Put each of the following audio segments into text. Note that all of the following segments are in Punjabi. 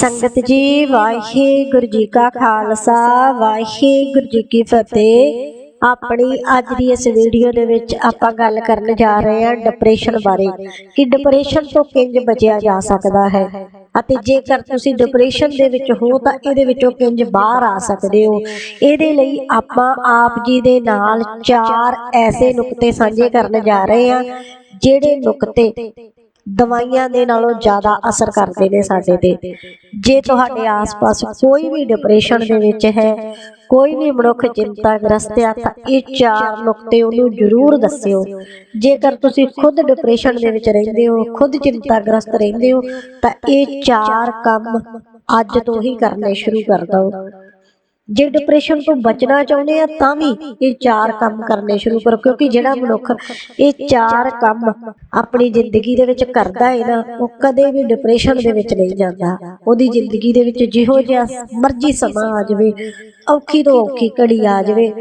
ਸੰਗਤ ਜੀ, ਵਾਹਿਗੁਰੂ ਜੀ ਕਾ ਖਾਲਸਾ, ਵਾਹਿਗੁਰੂ ਜੀ ਕੀ ਫਤਿਹ। ਆਪਣੀ ਅੱਜ ਦੀ ਇਸ ਵੀਡੀਓ ਦੇ ਵਿੱਚ ਆਪਾਂ ਗੱਲ ਕਰਨ ਜਾ ਰਹੇ ਹਾਂ ਡਿਪਰੈਸ਼ਨ ਬਾਰੇ, ਕਿ ਡਿਪਰੈਸ਼ਨ ਤੋਂ ਕਿੰਜ ਬਚਿਆ ਜਾ ਸਕਦਾ ਹੈ। ਅਤੇ ਜੇਕਰ ਤੁਸੀਂ ਡਿਪਰੈਸ਼ਨ ਦੇ ਵਿੱਚ ਹੋ ਤਾਂ ਇਹਦੇ ਵਿੱਚੋਂ ਕਿੰਜ ਬਾਹਰ ਆ ਸਕਦੇ ਹੋ। ਇਹਦੇ ਲਈ ਆਪਾਂ ਆਪ ਜੀ ਦੇ ਨਾਲ ਚਾਰ ਐਸੇ ਨੁਕਤੇ ਸਾਂਝੇ ਕਰਨ ਜਾ ਰਹੇ ਹਾਂ, ਜਿਹੜੇ ਨੁਕਤੇ ਦਵਾਈਆਂ ਦੇ ਨਾਲੋਂ ਜ਼ਿਆਦਾ ਅਸਰ ਕਰਦੇ ਨੇ ਸਾਡੇ ਤੇ। ਜੇ ਤੁਹਾਡੇ ਆਸ-ਪਾਸ ਕੋਈ ਵੀ ਡਿਪਰੈਸ਼ਨ ਦੇ ਵਿੱਚ ਹੈ, ਕੋਈ ਵੀ ਮਨੁੱਖ ਚਿੰਤਾਗ੍ਰਸਤ ਆ ਤਾਂ ਇਹ ਚਾਰ ਨੁਕਤੇ ਉਹਨੂੰ ਜ਼ਰੂਰ ਦੱਸਿਓ। ਜੇਕਰ ਤੁਸੀਂ ਖੁਦ ਡਿਪਰੈਸ਼ਨ ਦੇ ਵਿੱਚ ਰਹਿੰਦੇ ਹੋ, ਖੁਦ ਚਿੰਤਾਗ੍ਰਸਤ ਰਹਿੰਦੇ ਹੋ, ਤਾਂ ਇਹ ਚਾਰ ਕੰਮ ਅੱਜ ਤੋਂ ਹੀ ਕਰਨੇ ਸ਼ੁਰੂ ਕਰ ਦਿਓ। ਜੇ ਡਿਪਰੈਸ਼ਨ ਤੋਂ ਬਚਣਾ ਚਾਹੁੰਦੇ ਆ, ਤਾਂ ਵੀ ਇਹ ਚਾਰ ਕੰਮ ਕਰਨੇ ਸ਼ੁਰੂ ਕਰੋ, ਕਿਉਂਕਿ ਜਿਹੜਾ ਮਨੁੱਖ ਇਹ ਚਾਰ ਕੰਮ ਆਪਣੀ ਜ਼ਿੰਦਗੀ ਦੇ ਵਿੱਚ ਕਰਦਾ ਹੈ ਨਾ, ਉਹ ਕਦੇ ਵੀ ਡਿਪਰੈਸ਼ਨ ਦੇ ਵਿੱਚ ਨਹੀਂ ਜਾਂਦਾ। ਉਹਦੀ ਜ਼ਿੰਦਗੀ ਦੇ ਵਿੱਚ ਜਿਹੋ ਜਿਹਾ ਮਰਜ਼ੀ ਸਮਾਂ ਆ ਜਾਵੇ, ਔਖੀ ਤੋਂ ਔਖੀ ਘੜੀ ਆ ਜਾਵੇ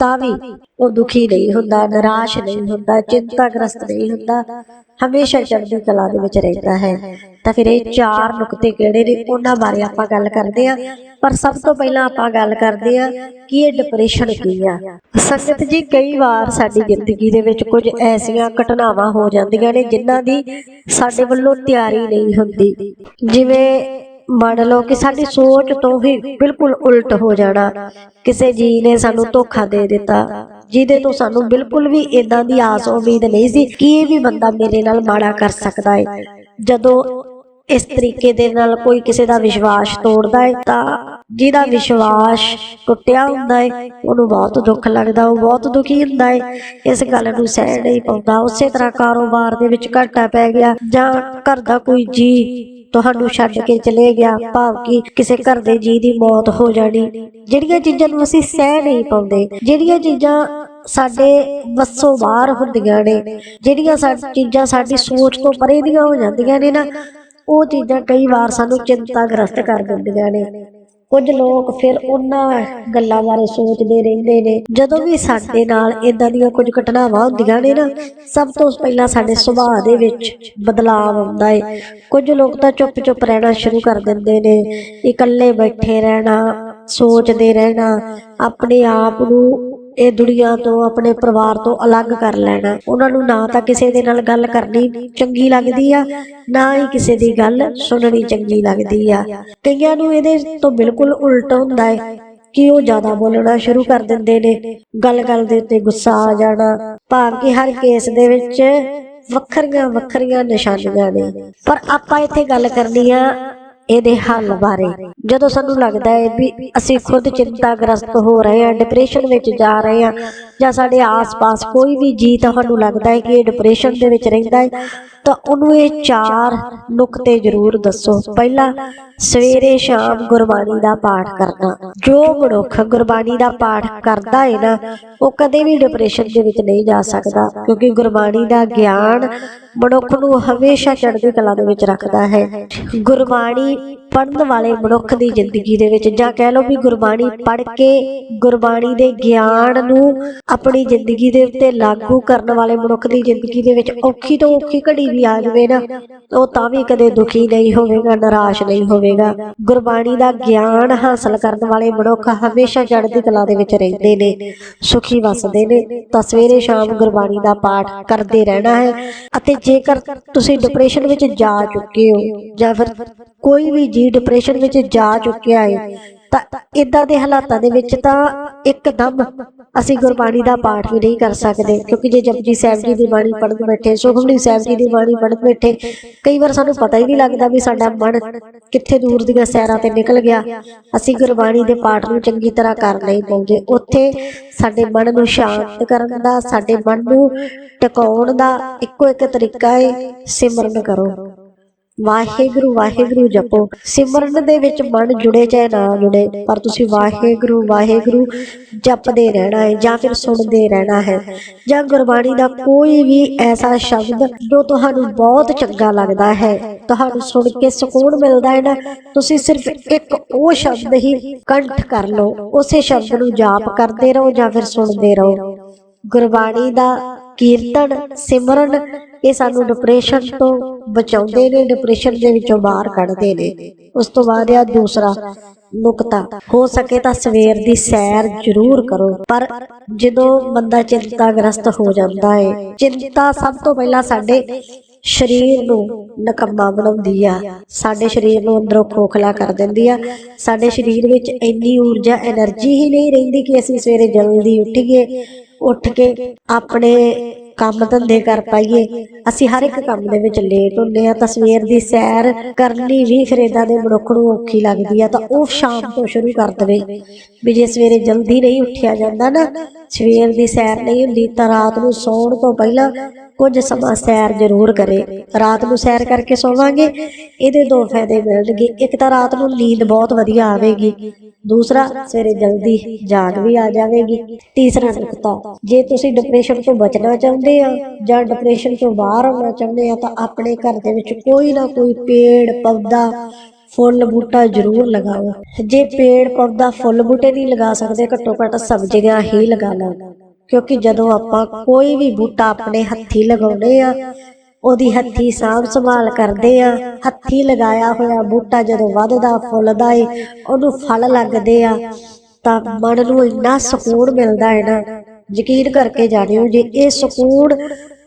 ਤਾਂ ਵੀ ਉਹ ਦੁਖੀ ਨਹੀਂ ਹੁੰਦਾ, ਨਿਰਾਸ਼ ਨਹੀਂ ਹੁੰਦਾ, ਚਿੰਤਾਗ੍ਰਸਤ ਨਹੀਂ ਹੁੰਦਾ। ਹਮੇਸ਼ਾ ਚੜ੍ਹਦੀ ਕਲਾ ਦੇ ਵਿੱਚ ਰਹਿੰਦਾ ਹੈ। ਤਾਂ ਫਿਰ ਇਹ ਚਾਰ ਨੁਕਤੇ ਕਿਹੜੇ ਨੇ? ਉਹਨਾਂ ਬਾਰੇ ਆਪਾਂ ਗੱਲ ਕਰਦੇ ਹਾਂ। ਪਰ ਸਭ ਤੋਂ ਪਹਿਲਾਂ ਆਪਾਂ ਗੱਲ ਕਰਦੇ ਹਾਂ ਕਿ ਇਹ ਡਿਪਰੈਸ਼ਨ ਕੀ ਆ। ਸੰਗਤ ਜੀ, ਕਈ ਵਾਰ ਸਾਡੀ ਜ਼ਿੰਦਗੀ ਦੇ ਵਿੱਚ ਕੁਝ ਐਸੀਆਂ ਘਟਨਾਵਾਂ ਹੋ ਜਾਂਦੀਆਂ ਨੇ ਜਿਨ੍ਹਾਂ ਦੀ ਸਾਡੇ ਵੱਲੋਂ ਤਿਆਰੀ ਨਹੀਂ ਹੁੰਦੀ। ਜਿਵੇਂ ਮੰਨ ਲਓ ਕਿ ਸਾਡੀ ਸੋਚ ਤੋਂ ਹੀ ਬਿਲਕੁਲ ਉਲਟ ਹੋ ਜਾਣਾ। ਕਿਸੇ ਜੀ ਨੇ ਸਾਨੂੰ ਧੋਖਾ ਦੇ ਦਿੱਤਾ, ਜਿਹਦੇ ਤੋਂ ਸਾਨੂੰ ਬਿਲਕੁਲ ਵੀ ਇਦਾਂ ਦੀ ਆਸ ਉਮੀਦ ਨਹੀਂ ਸੀ ਕਿ ਇਹ ਵੀ ਬੰਦਾ ਮੇਰੇ ਨਾਲ ਮਾੜਾ ਕਰ ਸਕਦਾ ਹੈ ਜਦੋਂ ਇਸ ਤਰੀਕੇ ਦੇ ਨਾਲ ਕੋਈ ਕਿਸੇ ਦਾ ਵਿਸ਼ਵਾਸ ਤੋੜਦਾ ਹੈ ਤਾਂ ਜਿਹਦਾ ਵਿਸ਼ਵਾਸ ਟੁੱਟਿਆ ਹੁੰਦਾ ਹੈ ਉਹਨੂੰ ਬਹੁਤ ਦੁੱਖ ਲੱਗਦਾ, ਉਹ ਬਹੁਤ ਦੁਖੀ ਹੁੰਦਾ ਹੈ ਇਸ ਗੱਲ ਨੂੰ ਸਹਿ ਨਹੀਂ ਪਾਉਂਦਾ। ਉਸੇ ਤਰ੍ਹਾਂ ਕਾਰੋਬਾਰ ਦੇ ਵਿੱਚ ਘਾਟਾ ਪੈ ਗਿਆ ਜਾਂ ਘਰ ਦਾ ਕੋਈ ਜੀ ਤੁਹਾਨੂੰ ਛੱਡ ਕੇ ਚਲੇ ਗਿਆ, ਭਾਵ ਕਿ ਕਿਸੇ ਘਰ ਦੇ ਜੀ ਦੀ ਮੌਤ ਹੋ ਜਾਣੀ। ਜਿਹੜੀਆਂ ਚੀਜ਼ਾਂ ਨੂੰ ਅਸੀਂ ਸਹਿ ਨਹੀਂ ਪਾਉਂਦੇ, ਜਿਹੜੀਆਂ ਚੀਜ਼ਾਂ ਸਾਡੇ ਵੱਸੋਂ ਬਾਹਰ ਹੁੰਦੀਆਂ ਨੇ, ਜਿਹੜੀਆਂ ਸਾਡੀ ਚੀਜ਼ਾਂ ਸਾਡੀ ਸੋਚ ਤੋਂ ਪਰੇ ਦੀਆਂ ਹੋ ਜਾਂਦੀਆਂ ਨੇ ਨਾ, ਉਹ ਚੀਜ਼ਾਂ ਕਈ ਵਾਰ ਸਾਨੂੰ ਚਿੰਤਾਗ੍ਰਸਤ ਕਰ ਦਿੰਦੀਆਂ ਨੇ। ਕੁਝ ਲੋਕ ਫਿਰ ਉਹਨਾਂ ਗੱਲਾਂ ਬਾਰੇ ਸੋਚਦੇ ਰਹਿੰਦੇ ਨੇ। ਜਦੋਂ ਵੀ ਸਾਡੇ ਨਾਲ ਇਦਾਂ ਦੀਆਂ ਕੁਝ ਘਟਨਾਵਾਂ ਹੁੰਦੀਆਂ ਨੇ ਨਾ, ਸਭ ਤੋਂ ਪਹਿਲਾਂ ਸਾਡੇ ਸੁਭਾਅ ਦੇ ਵਿੱਚ ਬਦਲਾਅ ਆਉਂਦਾ ਹੈ ਕੁਝ ਲੋਕ ਤਾਂ ਚੁੱਪ-ਚੁੱਪ ਰਹਿਣਾ ਸ਼ੁਰੂ ਕਰ ਦਿੰਦੇ ਨੇ। ਇਕੱਲੇ ਬੈਠੇ ਰਹਿਣਾ, ਸੋਚਦੇ ਰਹਿਣਾ, ਆਪਣੇ ਆਪ ਨੂੰ ਇਹ ਦੁਨੀਆ ਤੋਂ, ਆਪਣੇ ਪਰਿਵਾਰ ਤੋਂ ਅਲੱਗ ਕਰ ਲੈਣਾ। ਉਹਨਾਂ ਨੂੰ ਨਾ ਤਾਂ ਕਿਸੇ ਦੇ ਨਾਲ ਗੱਲ ਕਰਨੀ ਚੰਗੀ ਲੱਗਦੀ ਆ, ਨਾ ਹੀ ਕਿਸੇ ਦੀ ਗੱਲ ਸੁਣਨੀ ਚੰਗੀ ਲੱਗਦੀ ਆ। ਕਈਆਂ ਨੂੰ ਇਹਦੇ ਤੋਂ ਬਿਲਕੁਲ ਉਲਟ ਹੁੰਦਾ ਹੈ ਕਿ ਉਹ ਜ਼ਿਆਦਾ ਬੋਲਣਾ ਸ਼ੁਰੂ ਕਰ ਦਿੰਦੇ ਨੇ। ਗੱਲ-ਗੱਲ ਦੇ ਉੱਤੇ ਗੁੱਸਾ ਆ ਜਾਣਾ। ਭਾਵ ਕਿ ਹਰ ਕੇਸ ਦੇ ਵਿੱਚ ਵੱਖਰੀਆਂ ਵੱਖਰੀਆਂ ਨਿਸ਼ਾਨੀਆਂ ਨੇ। ਪਰ ਆਪਾਂ ਇੱਥੇ ਗੱਲ ਕਰਨੀ ਆ ਇਹਦੇ ਹੱਲ ਬਾਰੇ। ਜਦੋਂ ਸਾਨੂੰ ਲੱਗਦਾ ਹੈ ਵੀ ਅਸੀਂ ਖੁਦ ਚਿੰਤਾਗ੍ਰਸਤ ਹੋ ਰਹੇ ਹਾਂ ਡਿਪਰੈਸ਼ਨ ਵਿੱਚ ਜਾ ਰਹੇ ਹਾਂ ਜਾਂ ਸਾਡੇ ਆਸ-ਪਾਸ ਕੋਈ ਵੀ ਜੀ ਤੁਹਾਨੂੰ ਲੱਗਦਾ ਹੈ ਕਿ ਇਹ ਡਿਪਰੈਸ਼ਨ ਦੇ ਵਿੱਚ ਰਹਿੰਦਾ ਹੈ ਤਾਂ ਉਹਨੂੰ ਇਹ ਚਾਰ ਨੁਕਤੇ ਜ਼ਰੂਰ ਦੱਸੋ। ਪਹਿਲਾ ਸਵੇਰੇ ਸ਼ਾਮ ਗੁਰਬਾਣੀ ਦਾ ਪਾਠ ਕਰਨਾ। ਜੋ ਮਨੁੱਖ ਗੁਰਬਾਣੀ ਦਾ ਪਾਠ ਕਰਦਾ ਹੈ ਨਾ ਉਹ ਕਦੇ ਵੀ ਡਿਪਰੈਸ਼ਨ ਦੇ ਵਿੱਚ ਨਹੀਂ ਜਾ ਸਕਦਾ ਕਿਉਂਕਿ ਗੁਰਬਾਣੀ ਦਾ ਗਿਆਨ ਮਨੁੱਖ ਨੂੰ ਹਮੇਸ਼ਾ ਚੜ੍ਹਦੀ ਕਲਾ ਦੇ ਵਿੱਚ ਰੱਖਦਾ ਹੈ। ਗੁਰਬਾਣੀ ਪੜ੍ਹਨ ਵਾਲੇ ਮਨੁੱਖ ਦੀ ਜ਼ਿੰਦਗੀ ਦੇ ਵਿੱਚ, ਜਾਂ ਕਹਿ ਲਓ ਵੀ ਗੁਰਬਾਣੀ ਪੜ੍ਹ ਕੇ ਗੁਰਬਾਣੀ ਦੇ ਗਿਆਨ ਨੂੰ ਆਪਣੀ ਜ਼ਿੰਦਗੀ ਦੇ ਉੱਤੇ ਲਾਗੂ ਕਰਨ ਵਾਲੇ ਮਨੁੱਖ ਦੀ ਜ਼ਿੰਦਗੀ ਦੇ ਵਿੱਚ ਔਖੀ ਤੋਂ ਔਖੀ ਘੜੀ ਵੀ ਆ ਜਾਵੇ ਨਾ, ਉਹ ਤਾਂ ਵੀ ਕਦੇ ਦੁਖੀ ਨਹੀਂ ਹੋਵੇਗਾ, ਨਿਰਾਸ਼ ਨਹੀਂ ਹੋਵੇਗਾ। ਗੁਰਬਾਣੀ ਦਾ ਗਿਆਨ ਹਾਸਲ ਕਰਨ ਵਾਲੇ ਮਨੁੱਖ ਹਮੇਸ਼ਾ ਚੜ੍ਹਦੀ ਕਲਾ ਦੇ ਵਿੱਚ ਰਹਿੰਦੇ ਨੇ, ਸੁਖੀ ਵਸਦੇ ਨੇ, ਤਾਂ ਸਵੇਰੇ ਸ਼ਾਮ ਗੁਰਬਾਣੀ ਦਾ ਪਾਠ ਕਰਦੇ ਰਹਿਣਾ ਹੈ। ਅਤੇ ਜੇਕਰ ਤੁਸੀਂ ਡਿਪਰੈਸ਼ਨ ਵਿੱਚ ਜਾ ਚੁੱਕੇ ਹੋ, ਜਾਂ ਫਿਰ ਕੋਈ ਵੀ ਜੀ ਡਿਪਰੈਸ਼ਨ ਵਿੱਚ ਜਾ ਚੁੱਕਿਆ ਹੈ ਤਾਂ ਇਦਾਂ ਦੇ ਹਾਲਾਤਾਂ ਦੇ ਵਿੱਚ ਤਾਂ ਇੱਕਦਮ ਅਸੀਂ ਗੁਰਬਾਣੀ ਦਾ ਪਾਠ ਵੀ ਨਹੀਂ ਕਰ ਸਕਦੇ, ਕਿਉਂਕਿ ਜੇ ਜਪਜੀ ਸਾਹਿਬ ਜੀ ਦੀ ਬਾਣੀ ਪੜ੍ਹਨ ਬੈਠੇ ਸੁਖਮਨੀ ਸਾਹਿਬ ਜੀ ਦੀ ਬਾਣੀ ਪੜ੍ਹਨ ਬੈਠੇ, ਕਈ ਵਾਰ ਸਾਨੂੰ ਪਤਾ ਹੀ ਨਹੀਂ ਲੱਗਦਾ ਵੀ ਸਾਡਾ ਮਨ ਕਿੱਥੇ ਦੂਰ ਦੀਆਂ ਸੈਰਾਂ ਤੇ ਨਿਕਲ ਗਿਆ। ਅਸੀਂ ਗੁਰਬਾਣੀ ਦੇ ਪਾਠ ਨੂੰ ਚੰਗੀ ਤਰ੍ਹਾਂ ਕਰ ਨਹੀਂ ਪਾਉਂਦੇ। ਉੱਥੇ ਸਾਡੇ ਮਨ ਨੂੰ ਸ਼ਾਂਤ ਕਰਨ ਦਾ, ਸਾਡੇ ਮਨ ਨੂੰ ਟਿਕਾਉਣ ਦਾ ਇੱਕੋ ਇੱਕ ਤਰੀਕਾ ਹੈ ਸਿਮਰਨ ਕਰੋ। ਵਾਹਿਗੁਰੂ ਵਾਹਿਗੁਰੂ ਜਪੋ। ਸਿਮਰਨ ਦੇ ਵਿੱਚ ਮਨ ਜੁੜੇ ਚਾਹੇ ਨਾ ਜੁੜੇ, ਪਰ ਤੁਸੀਂ ਵਾਹਿਗੁਰੂ ਵਾਹਿਗੁਰੂ ਜਪਦੇ ਰਹਿਣਾ ਹੈ ਜਾਂ ਫਿਰ ਸੁਣਦੇ ਰਹਿਣਾ ਹੈ। ਜਾਂ ਗੁਰਬਾਣੀ ਦਾ ਕੋਈ ਵੀ ਐਸਾ ਸ਼ਬਦ ਜੋ ਤੁਹਾਨੂੰ ਬਹੁਤ ਚੰਗਾ ਲੱਗਦਾ ਹੈ, ਤੁਹਾਨੂੰ ਸੁਣ ਕੇ ਸਕੂਨ ਮਿਲਦਾ ਹੈ ਨਾ, ਤੁਸੀਂ ਸਿਰਫ ਇੱਕ ਉਹ ਸ਼ਬਦ ਹੀ ਕੰਠ ਕਰ ਲਓ, ਉਸੇ ਸ਼ਬਦ ਨੂੰ ਜਾਪ ਕਰਦੇ ਰਹੋ ਜਾਂ ਫਿਰ ਸੁਣਦੇ ਰਹੋ। ਗੁਰਬਾਣੀ ਦਾ ਕੀਰਤਨ, ਸਿਮਰਨ, ਇਹ ਸਾਨੂੰ ਡਿਪਰੈਸ਼ਨ ਤੋਂ ਬਚਾਉਂਦੇ ਨੇ ਡਿਪਰੈਸ਼ਨ ਦੇ ਵਿੱਚੋਂ ਬਾਹਰ ਕੱਢਦੇ ਨੇ। ਉਸ ਤੋਂ ਬਾਅਦ ਆ ਦੂਸਰਾ, ਨੁਕਤਾ। ਹੋ ਸਕੇ ਤਾਂ ਸਵੇਰ ਦੀ ਸੈਰ ਜ਼ਰੂਰ ਕਰੋ, ਪਰ ਜਦੋਂ ਬੰਦਾ ਚਿੰਤਾਗ੍ਰਸਤ ਹੋ ਜਾਂਦਾ ਹੈ ਚਿੰਤਾ ਸਭ ਤੋਂ ਪਹਿਲਾਂ ਸਾਡੇ ਸਰੀਰ ਨੂੰ ਨਕੰਮਾ ਬਣਾਉਂਦੀ ਆ। ਸਾਡੇ ਸਰੀਰ ਨੂੰ ਅੰਦਰੋਂ ਖੋਖਲਾ ਕਰ ਦਿੰਦੀ ਆ। ਸਾਡੇ ਸਰੀਰ ਵਿੱਚ ਇੰਨੀ ਊਰਜਾ એનર્ਜੀ ਹੀ ਨਹੀਂ ਰਹਿੰਦੀ ਕਿ ਅਸੀਂ ਸਵੇਰੇ ਜਲਦੀ ਉੱਠੀਏ ਉੱਠ ਕੇ ਆਪਣੇ ਕੰਮ ਧੰਦੇ ਕਰ ਪਾਈਏ। ਅਸੀਂ ਹਰ ਇੱਕ ਕੰਮ ਦੇ ਵਿੱਚ ਲੇਟ ਹੁੰਦੇ ਆ ਤਾਂ ਸਵੇਰ ਦੀ ਸੈਰ ਕਰਨੀ ਵੀ ਫਿਰ ਏਦਾਂ ਦੇ ਮਨੁੱਖ ਨੂੰ ਔਖੀ ਲੱਗਦੀ ਆ ਤਾਂ ਉਹ ਸ਼ਾਮ ਤੋਂ ਸ਼ੁਰੂ ਕਰ ਦਵੇ। ਵੀ ਜੇ ਸਵੇਰੇ ਜਲਦੀ ਨਹੀਂ ਉੱਠਿਆ ਜਾਂਦਾ ਨਾ, ਸਵੇਰ ਦੀ ਸੈਰ ਨਹੀਂ ਹੁੰਦੀ ਤਾਂ ਰਾਤ ਨੂੰ ਸੌਣ ਤੋਂ ਪਹਿਲਾਂ ਕੁਝ ਸਮਾਂ ਸੈਰ ਜ਼ਰੂਰ ਕਰੇ। ਰਾਤ ਨੂੰ ਸੈਰ ਕਰਕੇ ਸੋਵਾਂਗੇ, ਇਹਦੇ ਦੋ ਫਾਇਦੇ ਮਿਲਣਗੇ। ਇੱਕ ਤਾਂ ਰਾਤ ਨੂੰ ਨੀਂਦ ਬਹੁਤ ਵਧੀਆ ਆਵੇਗੀ। ਦੂਸਰਾ, ਸਵੇਰੇ ਜਲਦੀ ਜਾਗ ਵੀ ਆ ਜਾਵੇਗੀ। ਤੀਸਰਾ ਨੁਕਤਾ ਜੇ ਤੁਸੀਂ ਡਿਪਰੈਸ਼ਨ ਤੋਂ ਬਚਣਾ ਚਾਹੁੰਦੇ ਆ ਜਾਂ ਡਿਪਰੈਸ਼ਨ ਤੋਂ ਬਾਹਰ ਆਉਣਾ ਚਾਹੁੰਦੇ ਆ, ਤਾਂ ਆਪਣੇ ਘਰ ਦੇ ਵਿੱਚ ਕੋਈ ਨਾ ਕੋਈ ਪੇੜ, ਪੌਦਾ, ਫੁੱਲ, ਬੂਟਾ ਜ਼ਰੂਰ ਲਗਾਓ। ਜੇ ਪੇੜ, ਪੌਦਾ, ਫੁੱਲ, ਬੂਟੇ ਨਹੀਂ ਲਗਾ ਸਕਦੇ, ਘੱਟੋ ਘੱਟ ਸਬਜ਼ੀਆਂ ਹੀ ਲਗਾ ਲਓ। ਕਿਉਂਕਿ ਜਦੋਂ ਆਪਾਂ ਕੋਈ ਵੀ ਬੂਟਾ ਆਪਣੇ ਹੱਥੀ ਲਗਾਉਂਦੇ ਆ, ਉਹਦੀ ਹੱਥੀ ਸਾਂਭ ਸੰਭਾਲ ਕਰਦੇ ਆ, ਹੱਥੀ ਲਗਾਇਆ ਹੋਇਆ ਬੂਟਾ ਜਦੋਂ ਵੱਧਦਾ, ਫੁੱਲਦਾ ਏ, ਉਹਨੂੰ ਫਲ ਲੱਗਦੇ ਆ, ਤਾਂ ਮਨ ਨੂੰ ਇੰਨਾ ਸਕੂਨ ਮਿਲਦਾ ਹੈ ਨਾ। ਯਕੀਨ ਕਰਕੇ ਜਾਣਿਓ, ਜੇ ਇਹ ਸਕੂਨ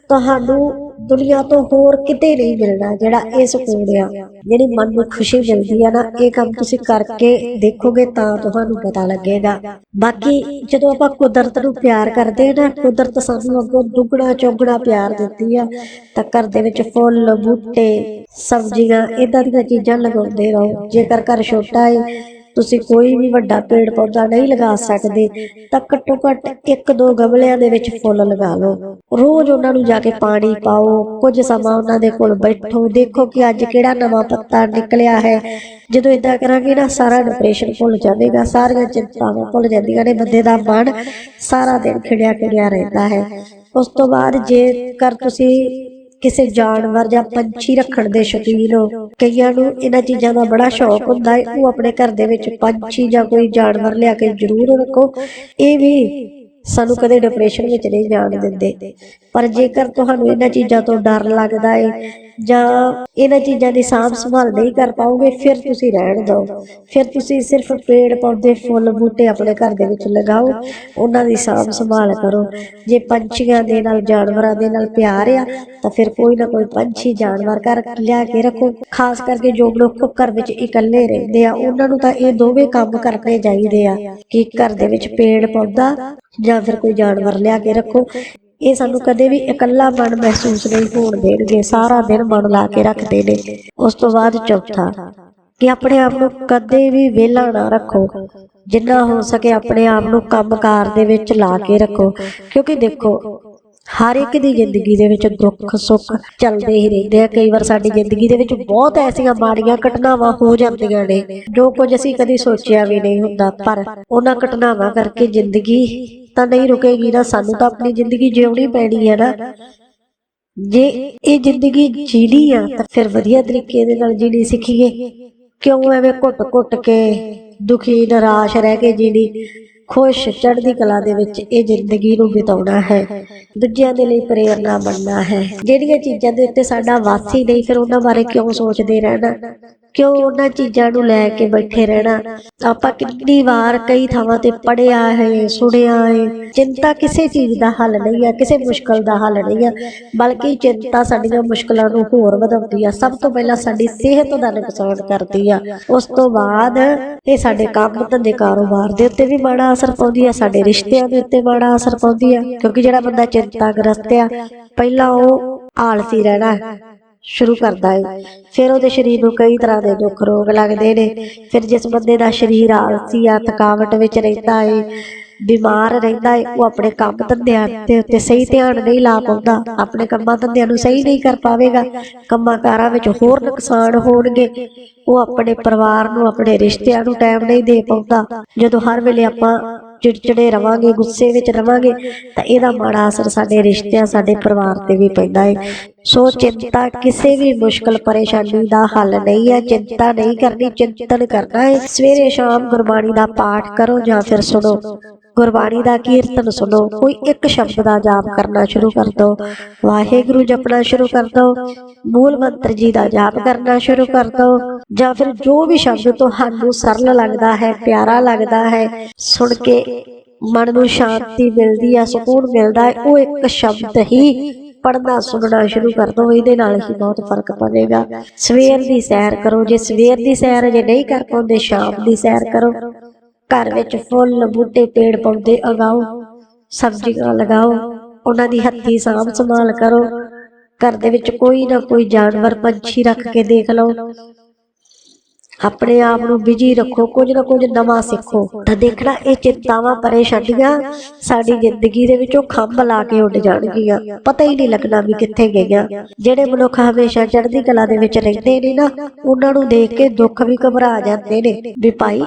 ਤੁਹਾਨੂੰ ਦੁਨੀਆ ਤੋਂ ਹੋਰ ਕਿਤੇ ਨਹੀਂ ਮਿਲਣਾ ਜਿਹੜਾ ਇਹ ਸਕੂਨ ਆ। ਜਿਹੜੀ ਮਨ ਨੂੰ ਖੁਸ਼ੀ ਮਿਲਦੀ ਆ ਨਾ, ਇਹ ਕੰਮ ਤੁਸੀਂ ਕਰਕੇ ਦੇਖੋਗੇ ਤਾਂ ਤੁਹਾਨੂੰ ਪਤਾ ਲੱਗੇਗਾ। ਬਾਕੀ ਜਦੋਂ ਆਪਾਂ ਕੁਦਰਤ ਨੂੰ ਪਿਆਰ ਕਰਦੇ ਆ ਨਾ, ਕੁਦਰਤ ਸਾਨੂੰ ਅੱਗੋਂ ਦੁੱਗਣਾ ਚੌਗਣਾ ਪਿਆਰ ਦਿੰਦੀ ਆ। ਤਾਂ ਘਰ ਦੇ ਵਿੱਚ ਫੁੱਲ, ਬੂਟੇ, ਸਬਜ਼ੀਆਂ ਇਦਾਂ ਦੀਆਂ ਚੀਜ਼ਾਂ ਲਗਾਉਂਦੇ ਰਹੋ। ਜੇਕਰ ਘਰ ਛੋਟਾ ਹੈ ਤੁਸੀਂ ਕੋਈ ਵੀ ਵੱਡਾ ਪੇੜ ਪੌਦਾ ਨਹੀਂ ਲਗਾ ਸਕਦੇ, ਤਾਂ ਘੱਟੋ ਘੱਟ ਇੱਕ ਦੋ ਗਮਲਿਆਂ ਦੇ ਵਿੱਚ ਫੁੱਲ ਲਗਾ ਲਓ। ਰੋਜ਼ ਉਹਨਾਂ ਨੂੰ ਜਾ ਕੇ ਪਾਣੀ ਪਾਓ, ਕੁਝ ਸਮਾਂ ਉਹਨਾਂ ਦੇ ਕੋਲ ਬੈਠੋ, ਦੇਖੋ ਕਿ ਅੱਜ ਕਿਹੜਾ ਨਵਾਂ ਪੱਤਾ ਨਿਕਲਿਆ ਹੈ। ਜਦੋਂ ਇਦਾਂ ਕਰਾਂਗੇ ਨਾ, ਸਾਰਾ ਡਿਪਰੈਸ਼ਨ ਭੁੱਲ ਜਾਵੇਗਾ, ਸਾਰੀਆਂ ਚਿੰਤਾਵਾਂ ਭੁੱਲ ਜਾਂਦੀਆਂ ਨੇ, ਬੰਦੇ ਦਾ ਮਨ ਸਾਰਾ ਦਿਨ ਖਿੜਿਆ ਖਿੜਿਆ ਰਹਿੰਦਾ ਹੈ। ਉਸ ਤੋਂ ਬਾਅਦ ਜੇਕਰ ਤੁਸੀਂ ਕਿਸੇ ਜਾਨਵਰ ਜਾਂ ਪੰਛੀ ਰੱਖਣ ਦੇ ਸ਼ੌਕੀਨ ਹੋ। ਕਈਆਂ ਨੂੰ ਇਹਨਾਂ ਚੀਜ਼ਾਂ ਦਾ ਬੜਾ ਸ਼ੌਕ ਹੁੰਦਾ ਹੈ। ਉਹ ਆਪਣੇ ਘਰ ਦੇ ਵਿੱਚ ਪੰਛੀ ਜਾਂ ਕੋਈ ਜਾਨਵਰ ਲਿਆ ਕੇ ਜ਼ਰੂਰ ਰੱਖੋ। ਇਹ ਵੀ ਸਾਨੂੰ ਕਦੇ ਡਿਪਰੈਸ਼ਨ ਵਿੱਚ ਨਹੀਂ ਜਾਣ ਦਿੰਦੇ। ਪਰ ਜੇਕਰ ਤੁਹਾਨੂੰ ਇਹਨਾਂ ਚੀਜ਼ਾਂ ਤੋਂ ਡਰ ਲੱਗਦਾ ਹੈ ਜਾਂ ਇਹਨਾਂ ਚੀਜ਼ਾਂ ਦੀ ਸਾਂਭ ਸੰਭਾਲ ਨਹੀਂ ਕਰ ਪਾਓਗੇ, ਫਿਰ ਤੁਸੀਂ ਰਹਿਣ ਦਿਓ। ਫਿਰ ਤੁਸੀਂ ਸਿਰਫ ਪੇੜ, ਪੌਦੇ, ਫੁੱਲ, ਬੂਟੇ ਆਪਣੇ ਘਰ ਦੇ ਵਿੱਚ ਲਗਾਓ। ਉਹਨਾਂ ਦੀ ਸਾਂਭ ਸੰਭਾਲ ਕਰੋ। ਜੇ ਪੰਛੀਆਂ ਦੇ ਨਾਲ, ਜਾਨਵਰਾਂ ਦੇ ਨਾਲ ਪਿਆਰ ਆ, ਤਾਂ ਫਿਰ ਕੋਈ ਨਾ ਕੋਈ ਪੰਛੀ, ਜਾਨਵਰ ਘਰ ਲਿਆ ਕੇ ਰੱਖੋ। ਖਾਸ ਕਰਕੇ ਜੋ ਲੋਕ ਘਰ ਵਿੱਚ ਇਕੱਲੇ ਰਹਿੰਦੇ ਆ, ਉਹਨਾਂ ਨੂੰ ਤਾਂ ਇਹ ਦੋਵੇਂ ਕੰਮ ਕਰਨੇ ਚਾਹੀਦੇ ਆ ਕਿ ਘਰ ਦੇ ਵਿੱਚ ਪੇੜ, ਪੌਦਾ ਜਾਂ ਫਿਰ ਕੋਈ ਜਾਨਵਰ ਲਿਆ ਕੇ ਰੱਖੋ। ਇਹ ਸਾਨੂੰ ਕਦੇ ਵੀ ਇਕੱਲਾ ਮਨ ਮਹਿਸੂਸ ਨਹੀਂ ਹੋਣ ਦੇਣਗੇ, ਸਾਰਾ ਦਿਨ ਮਨ ਲਾ ਕੇ ਰੱਖਦੇ ਨੇ। ਉਸ ਤੋਂ ਬਾਅਦ ਚੌਥਾ, ਕਿ ਆਪਣੇ ਆਪ ਨੂੰ ਕਦੇ ਵੀ ਵਿਹਲਾ ਨਾ ਰੱਖੋ, ਜਿੰਨਾ ਹੋ ਸਕੇ ਆਪਣੇ ਆਪ ਨੂੰ ਕੰਮਕਾਰ ਦੇ ਵਿੱਚ ਲਾ ਕੇ ਰੱਖੋ। ਕਿਉਂਕਿ ਦੇਖੋ ਹਰ ਇੱਕ ਦੀ ਜ਼ਿੰਦਗੀ ਦੇ ਵਿੱਚ ਦੁੱਖ, ਸੁੱਖ ਚੱਲਦੇ ਹੀ ਰਹਿੰਦੇ ਆ। ਕਈ ਵਾਰ ਸਾਡੀ ਜ਼ਿੰਦਗੀ ਦੇ ਵਿੱਚ ਬਹੁਤ ਐਸੀਆਂ ਮਾੜੀਆਂ ਘਟਨਾਵਾਂ ਹੋ ਜਾਂਦੀਆਂ ਨੇ, ਜੋ ਕੁਝ ਅਸੀਂ ਕਦੀ ਸੋਚਿਆ ਵੀ ਨਹੀਂ ਹੁੰਦਾ। ਪਰ ਉਹਨਾਂ ਘਟਨਾਵਾਂ ਕਰਕੇ ਜ਼ਿੰਦਗੀ ਤਾਂ ਨਹੀਂ ਰੁਕੇਗੀ ਨਾ, ਸਾਨੂੰ ਤਾਂ ਆਪਣੀ ਜ਼ਿੰਦਗੀ ਜਿਉਣੀ ਪੈਣੀ ਹੈ ਨਾ। ਜੇ ਇਹ ਜ਼ਿੰਦਗੀ ਜੀਣੀ ਆ, ਤਾਂ ਫਿਰ ਵਧੀਆ ਤਰੀਕੇ ਦੇ ਨਾਲ ਜੀਣੀ ਸਿੱਖੀਏ। ਕਿਉਂ ਐਵੇਂ ਘੁੱਟ-ਘੁੱਟ ਕੇ ਦੁਖੀ, ਨਿਰਾਸ਼ ਰਹਿ ਕੇ ਜੀਣੀ? ਖੁਸ਼ ਚੜ੍ਹਦੀ ਕਲਾ ਦੇ ਵਿੱਚ ਇਹ ਜ਼ਿੰਦਗੀ ਨੂੰ ਬਿਤਾਉਣਾ ਹੈ। ਦੂਜਿਆਂ ਦੇ ਲਈ ਪ੍ਰੇਰਨਾ ਬਣਨਾ ਹੈ। ਜਿਹੜੀਆਂ ਚੀਜ਼ਾਂ ਦੇ ਉੱਤੇ ਸਾਡਾ ਵਾਸ ਹੀ ਨਹੀਂ, ਫਿਰ ਉਹਨਾਂ ਬਾਰੇ ਕਿਉਂ ਸੋਚਦੇ ਰਹਿਣਾ? ਕਿਉਂ ਉਹਨਾਂ ਚੀਜ਼ਾਂ ਨੂੰ ਲੈ ਕੇ ਬੈਠੇ ਰਹਿਣਾ? ਆਪਾਂ ਕਿੰਨੀ ਵਾਰ ਕਈ ਥਾਵਾਂ ਤੇ ਪੜਿਆ ਹੈ, ਸੁਣਿਆ ਹੈ, ਚਿੰਤਾ ਕਿਸੇ ਚੀਜ਼ ਦਾ ਹੱਲ ਨਹੀਂ ਹੈ ਕਿਸੇ ਮੁਸ਼ਕਲ ਦਾ ਹੱਲ ਨਹੀਂ ਹੈ ਬਲਕਿ ਚਿੰਤਾ ਸਾਡੀਆਂ ਮੁਸ਼ਕਲਾਂ ਨੂੰ ਹੋਰ ਵਧਾਉਂਦੀ ਆ, ਸਭ ਤੋਂ ਪਹਿਲਾਂ ਸਾਡੀ ਸਿਹਤ ਦਾ ਨੁਕਸਾਨ ਕਰਦੀ ਆ। ਉਸ ਤੋਂ ਬਾਅਦ ਇਹ ਸਾਡੇ ਕੰਮ ਧੰਦੇ ਕਾਰੋਬਾਰ ਦੇ ਉੱਤੇ ਵੀ ਮਾੜਾ ਅਸਰ ਪਾਉਂਦੀ ਆ, ਸਾਡੇ ਰਿਸ਼ਤਿਆਂ ਦੇ ਉੱਤੇ ਮਾੜਾ ਅਸਰ ਪਾਉਂਦੀ ਆ, ਕਿਉਂਕਿ ਜਿਹੜਾ ਬੰਦਾ ਚਿੰਤਾਗ੍ਰਸਤ ਆ, ਪਹਿਲਾਂ ਉਹ ਆਲਸੀ ਰਹਿਣਾ ਸ਼ੁਰੂ ਕਰਦਾ ਹੈ ਫਿਰ ਉਹਦੇ ਸਰੀਰ ਨੂੰ ਕਈ ਤਰ੍ਹਾਂ ਦੇ ਦੁੱਖ ਰੋਗ ਲੱਗਦੇ ਨੇ। ਫਿਰ ਜਿਸ ਬੰਦੇ ਦਾ ਸਰੀਰ ਆਲਸੀ ਆ, ਥਕਾਵਟ ਵਿੱਚ ਰਹਿੰਦਾ ਹੈ ਬਿਮਾਰ ਰਹਿੰਦਾ ਹੈ ਉਹ ਆਪਣੇ ਕੰਮ ਧੰਦਿਆਂ ਦੇ ਉੱਤੇ ਸਹੀ ਧਿਆਨ ਨਹੀਂ ਲਾ ਪਾਉਂਦਾ। ਆਪਣੇ ਕੰਮਾਂ ਧੰਦਿਆਂ ਨੂੰ ਸਹੀ ਨਹੀਂ ਕਰ ਪਾਵੇਗਾ। ਕੰਮਾਂ ਕਾਰਾਂ ਵਿੱਚ ਹੋਰ ਨੁਕਸਾਨ ਹੋਣਗੇ। ਉਹ ਆਪਣੇ ਪਰਿਵਾਰ ਨੂੰ, ਆਪਣੇ ਰਿਸ਼ਤਿਆਂ ਨੂੰ ਟਾਈਮ ਨਹੀਂ ਦੇ ਪਾਉਂਦਾ। ਜਦੋਂ ਹਰ ਵੇਲੇ ਆਪਾਂ ਚਿੜਚਿੜੇ ਰਵਾਂਗੇ, ਗੁੱਸੇ ਵਿੱਚ ਰਵਾਂਗੇ, ਤਾਂ ਇਹਦਾ ਮਾੜਾ ਅਸਰ ਸਾਡੇ ਰਿਸ਼ਤਿਆਂ, ਸਾਡੇ ਪਰਿਵਾਰ ਤੇ ਵੀ ਪੈਂਦਾ ਹੈ ਸੋ ਚਿੰਤਾ ਕਿਸੇ ਵੀ ਮੁਸ਼ਕਲ ਪਰੇਸ਼ਾਨੀ ਦਾ ਹੱਲ ਨਹੀਂ ਹੈ, ਚਿੰਤਾ ਨਹੀਂ ਕਰਨੀ, ਚਿੰਤਨ ਕਰਨਾ ਹੈ। ਸਵੇਰੇ ਸ਼ਾਮ ਗੁਰਬਾਣੀ ਦਾ ਪਾਠ ਕਰੋ ਜਾਂ ਫਿਰ ਸੁਣੋ। ਗੁਰਬਾਣੀ ਦਾ ਕੀਰਤਨ ਸੁਣੋ। ਕੋਈ ਇੱਕ ਸ਼ਬਦ ਦਾ ਜਾਪ ਕਰਨਾ ਸ਼ੁਰੂ ਕਰ ਦਿਓ ਵਾਹਿਗੁਰੂ ਜਪਣਾ ਸ਼ੁਰੂ ਕਰ ਦਿਓ ਮੂਲ ਮੰਤਰ ਜੀ ਦਾ ਜਾਪ ਕਰਨਾ ਸ਼ੁਰੂ ਕਰ ਦਿਓ ਜਾਂ ਫਿਰ ਜੋ ਵੀ ਸ਼ਬਦ ਤੁਹਾਨੂੰ ਸਰਲ ਲੱਗਦਾ ਹੈ, ਪਿਆਰਾ ਲੱਗਦਾ ਹੈ, ਸੁਣ ਕੇ ਮਨ ਨੂੰ ਸ਼ਾਂਤੀ ਮਿਲਦੀ ਹੈ, ਸਕੂਨ ਮਿਲਦਾ ਹੈ, ਉਹ ਇੱਕ ਸ਼ਬਦ ਹੀ ਪੜਨਾ ਸੁਣਨਾ ਸ਼ੁਰੂ ਕਰ ਦੋ ਇਹਦੇ ਨਾਲ ਹੀ ਬਹੁਤ ਫ਼ਰਕ ਪਵੇਗਾ। ਸਵੇਰ ਦੀ ਸੈਰ ਕਰੋ ਜੇ ਸਵੇਰ ਦੀ ਸੈਰ ਜੇ ਨਹੀਂ ਕਰ ਪਾਉਂਦੇ ਸ਼ਾਮ ਦੀ ਸੈਰ ਕਰੋ। ਘਰ ਵਿੱਚ ਫੁੱਲ ਬੂਟੇ ਪੇੜ ਪੌਦੇ ਉਗਾਓ ਸਬਜ਼ੀਆਂ ਲਗਾਓ ਉਹਨਾਂ ਦੀ ਹੱਥੀ ਸਾਂਭ ਸੰਭਾਲ ਕਰੋ। ਘਰ ਦੇ ਵਿੱਚ ਕੋਈ ਨਾ ਕੋਈ ਜਾਨਵਰ ਪੰਛੀ ਰੱਖ ਕੇ ਦੇਖ ਲਓ। ਆਪਣੇ ਆਪ ਨੂੰ ਬਿਜ਼ੀ ਰੱਖੋ, ਕੁਝ ਨਾ ਕੁਝ ਨਵਾਂ ਸਿੱਖੋ। ਤਾਂ ਦੇਖਣਾ, ਇਹ ਚਿੰਤਾਵਾਂ ਪਰੇਸ਼ਾਨੀਆਂ ਸਾਡੀ ਜ਼ਿੰਦਗੀ ਦੇ ਵਿੱਚੋਂ ਖੰਭ ਲਾ ਕੇ ਉੱਡ ਜਾਣਗੀਆਂ। ਪਤਾ ਹੀ ਨਹੀਂ ਲੱਗਣਾ ਵੀ ਕਿੱਥੇ ਗਈਆਂ। ਜਿਹੜੇ ਮਨੁੱਖ ਹਮੇਸ਼ਾ ਚੜ੍ਹਦੀ ਕਲਾ ਦੇ ਵਿੱਚ ਰਹਿੰਦੇ ਨੇ ਨਾ, ਉਹਨਾਂ ਨੂੰ ਦੇਖ ਕੇ ਦੁੱਖ ਵੀ ਘਬਰਾ ਜਾਂਦੇ ਨੇ। ਵੀ ਭਾਈ,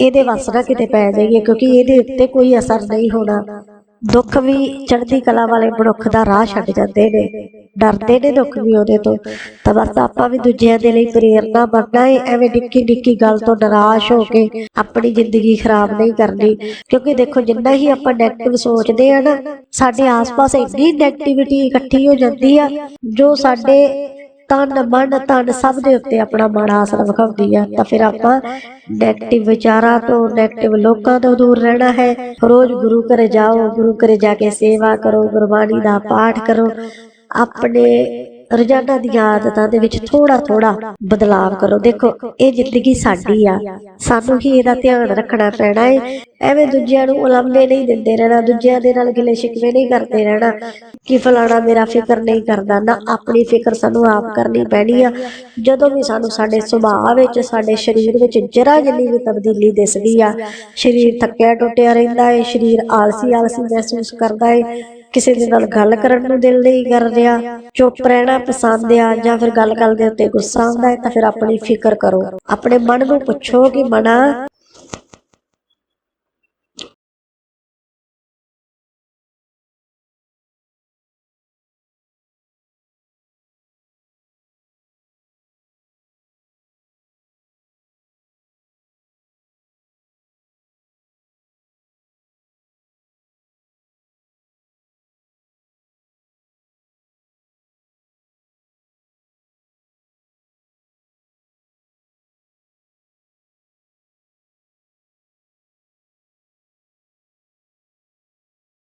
ਇਹਦੇ ਵੱਸ ਨਾ ਕਿਤੇ ਪੈ ਜਾਈਏ, ਕਿਉਂਕਿ ਇਹਦੇ ਉੱਤੇ ਕੋਈ ਅਸਰ ਨਹੀਂ ਹੋਣਾ। ਦੁੱਖ ਵੀ ਚੜ੍ਹਦੀ ਕਲਾ ਵਾਲੇ ਮਨੁੱਖ ਦਾ ਰਾਹ ਛੱਡ ਜਾਂਦੇ ਨੇ। ਡਰਦੇ ਨੇ ਦੁੱਖ ਵੀ ਉਹਦੇ ਤੋਂ। ਤਾਂ ਬਸ ਆਪਾਂ ਵੀ ਦੂਜਿਆਂ ਦੇ ਲਈ ਪ੍ਰੇਰਨਾ ਬਣਨਾ ਹੈ ਐਵੇਂ ਨਿੱਕੀ ਨਿੱਕੀ ਗੱਲ ਤੋਂ ਨਿਰਾਸ਼ ਹੋ ਕੇ ਆਪਣੀ ਜ਼ਿੰਦਗੀ ਖਰਾਬ ਨਹੀਂ ਕਰਨੀ। ਕਿਉਂਕਿ ਦੇਖੋ, ਜਿੰਨਾ ਹੀ ਆਪਾਂ ਨੈਗੇਟਿਵ ਸੋਚਦੇ ਆ ਨਾ, ਸਾਡੇ ਆਸ-ਪਾਸ ਇੰਨੀ ਨੈਗੇਟਿਵਿਟੀ ਇਕੱਠੀ ਹੋ ਜਾਂਦੀ ਆ, ਜੋ ਸਾਡੇ ਤਨ, ਮਨ, ਤਨ ਸਭ ਦੇ ਉੱਤੇ ਆਪਣਾ ਮਾੜਾ ਅਸਰ ਵਿਖਾਉਂਦੀ ਆ। ਤਾਂ ਫਿਰ ਆਪਾਂ ਨੈਗੇਟਿਵ ਵਿਚਾਰਾਂ ਤੋਂ ਨੈਗੇਟਿਵ ਲੋਕਾਂ ਤੋਂ ਦੂਰ ਰਹਿਣਾ ਹੈ। ਰੋਜ਼ ਗੁਰੂ ਘਰੇ ਜਾਓ, ਗੁਰੂ ਘਰੇ ਜਾ ਕੇ ਸੇਵਾ ਕਰੋ, ਗੁਰਬਾਣੀ ਦਾ ਪਾਠ ਕਰੋ। ਆਪਣੇ ਰੋਜ਼ਾਨਾ ਦੀਆਂ ਆਦਤਾਂ ਦੇ ਵਿੱਚ ਥੋੜਾ ਥੋੜਾ ਬਦਲਾਵ ਕਰੋ। ਦੇਖੋ, ਇਹ ਜ਼ਿੰਦਗੀ ਸਾਡੀ ਆ। ਸਾਨੂੰ ਹੀ ਇਹਦਾ ਧਿਆਨ ਰੱਖਣਾ ਪੈਣਾ ਹੈ ਐਵੇਂ ਦੂਜਿਆਂ ਨੂੰ ਉਲੰਭੇ ਨਹੀਂ ਦਿੰਦੇ ਰਹਿਣਾ, ਦੂਜਿਆਂ ਦੇ ਨਾਲ ਗਿਲੇ ਸ਼ਿਕਵੇ ਨਹੀਂ ਕਰਦੇ ਰਹਿਣਾ ਕਿ ਫਲਾਣਾ ਮੇਰਾ ਫਿਕਰ ਨਹੀਂ ਕਰਦਾ। ਨਾ ਆਪਣੀ ਫਿਕਰ ਸਾਨੂੰ ਆਪ ਕਰਨੀ ਪੈਣੀ ਆ। ਜਦੋਂ ਵੀ ਸਾਨੂੰ ਸਾਡੇ ਸੁਭਾਅ ਵਿੱਚ, ਸਾਡੇ ਸਰੀਰ ਵਿੱਚ ਜਰਾ ਜਿੰਨੀ ਵੀ ਤਬਦੀਲੀ ਦਿਸਦੀ ਆ, ਸਰੀਰ ਥੱਕਿਆ ਟੁੱਟਿਆ ਰਹਿੰਦਾ ਹੈ ਸਰੀਰ ਆਲਸੀ ਆਲਸੀ ਮਹਿਸੂਸ ਕਰਦਾ ਹੈ ਕਿਸੇ ਦੇ ਨਾਲ ਗੱਲ ਕਰਨ ਨੂੰ ਦਿਲ ਨਹੀਂ ਕਰ ਰਿਹਾ, ਚੁੱਪ ਰਹਿਣਾ ਪਸੰਦ ਆ ਜਾਂ ਫਿਰ ਗੱਲ ਗੱਲ ਦੇ ਉੱਤੇ ਗੁੱਸਾ ਆਉਂਦਾ ਹੈ ਤਾਂ ਫਿਰ ਆਪਣੀ ਫਿਕਰ ਕਰੋ। ਆਪਣੇ ਮਨ ਨੂੰ ਪੁੱਛੋ ਕਿ ਮਨਾ